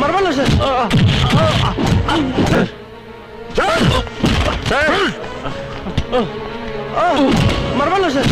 মারবেন না স্যার মারবেন না স্যার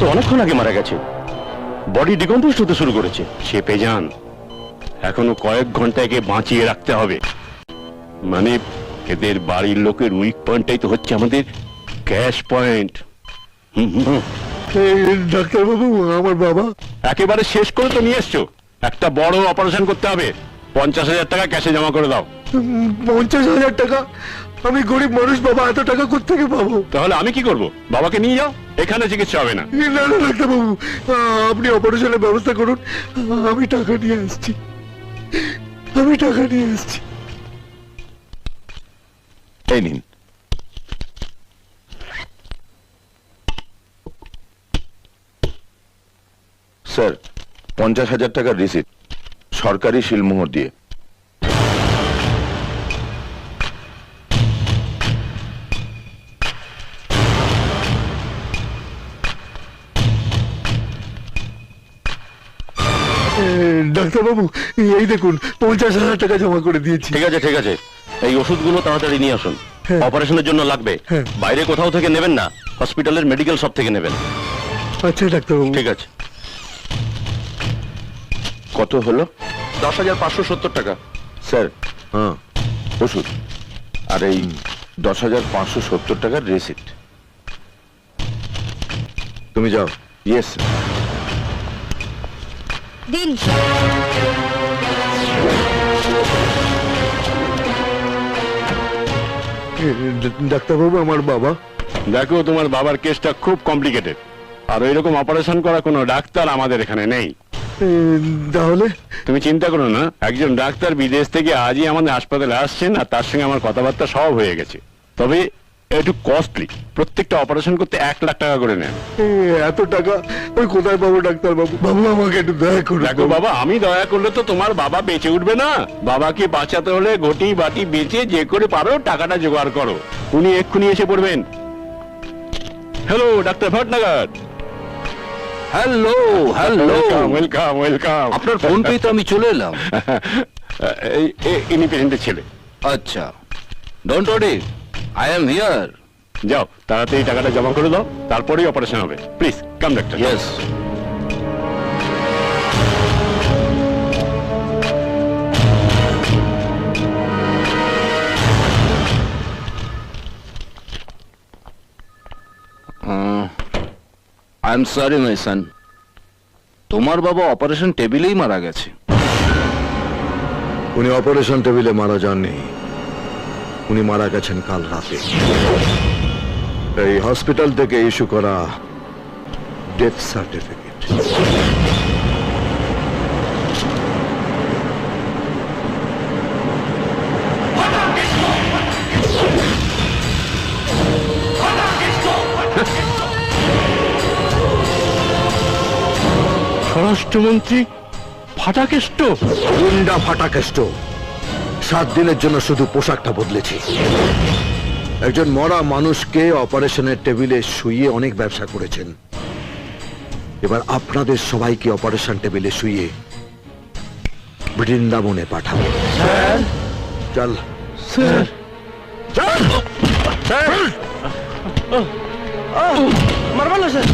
তো অনেকক্ষণ আগে মারা গেছে। বডি ডিকম্পোস্ট হতে শুরু করেছে। সে পেজান এখনও কয়েক ঘণ্টা একে বাঁচিয়ে রাখতে হবে। মানে এদের বাড়ির লোকের উইক পয়েন্টটাই তো হচ্ছে আমাদের ক্যাশ পয়েন্ট ডাক্তারবাবু আমার বাবা। একেবারে শেষ করে তো নিয়ে এসছো। একটা বড় অপারেশন করতে হবে। পঞ্চাশ হাজার টাকা ক্যাশে জমা করে দাও। পঞ্চাশ হাজার টাকা? আমি গরিব মানুষ বাবা এত টাকা কোথেকে পাবো? তাহলে আমি কি করব? বাবাকে নিয়ে যাও এখানে চিকিৎসা হবে না। না না ডাক্তারবাবু আপনি অপারেশনের ব্যবস্থা করুন। আমি টাকা নিয়ে আসছি। আমি টাকা নিয়ে আসছি। এই নিন। স্যার পঞ্চাশ হাজার টাকার রিসিট সরকারি শিলমোহর দিয়ে। ডাক্তারবাবু এই দেখুন পঞ্চাশ হাজার টাকা জমা করে দিয়েছি। ঠিক আছে ঠিক আছে। এই ওষুধগুলো তাড়াতাড়ি নিয়ে আসুন। হ্যাঁ। অপারেশনের জন্য লাগবে। হ্যাঁ। বাইরে কোথাও থেকে নেবেন না হসপিটালের মেডিকেল শপ থেকে নেবেন। আচ্ছা ডাক্তারবাবু ঠিক আছে। কত হলো? দশ হাজার পাঁচশো সত্তর টাকা। স্যার হ্যাঁ। ওষুধ। আর এই দশ হাজার পাঁচশো সত্তর টাকার রিসিট তুমি যাও। ইয়েস দিন ডাক্তারবাবু আমার বাবা। দেখো তোমার বাবার কেসটা খুব কমপ্লিকেটেড আর ওইরকম অপারেশন করা কোনো ডাক্তার আমাদের এখানে নেই। তাহলে? তুমি চিন্তা করো না একজন ডাক্তার বিদেশ থেকে আজই আমাদের হাসপাতালে আসছেন আর তার সঙ্গে আমার কথাবার্তা সব হয়ে গেছে। তবে একটু কস্টলি প্রত্যেকটা অপারেশন করতে এক লাখ টাকা করে নেন। এত টাকা? ওই কোথায় পাবো ডাক্তারবাবু? বাবু আমাকে একটু দয়া করুন। দেখো বাবা আমি দয়া করলে তো তোমার বাবা বেঁচে উঠবে না। বাবাকে বাঁচাতে হলে ঘটি বাটি বেঁচে যে করে পারো টাকাটা জোগাড় করো। উনি এক্ষুনি এসে পড়বেন। Hello doctor Bhatnagar. Hello hello welcome welcome আপনার ফোন পেয়ে তো আমি চলে এলাম। ইনি পেশেন্টের ছেলে। আচ্ছা। Don't worry I am here যাও তাড়াতাড়ি টাকাটা জমা করে দাও তারপরেই অপারেশন হবে। Please come doctor yes I am sorry my son তোমার বাবা অপারেশন টেবিলেই মারা গেছে। উনি অপারেশন টেবিলে মারা যাননি। উনি মারা গেছেন কাল রাতে। এই হসপিটাল থেকে ইস্যু করা ডেথ সার্টিফিকেট। স্বরাষ্ট্রমন্ত্রী ফাটাকেষ্ট? গুন্ডা ফাটাকেষ্ট। সাত দিনের জন্য শুধু পোশাকটা বদলেছি। একজন মরা মানুষকে অপারেশনের টেবিলে শুয়ে অনেক ব্যবসা করেছেন। এবার আপনাদের সবাইকে অপারেশন টেবিলে শুয়ে বৃন্দাবনে পাঠাবো। চল! মারবেন না স্যার?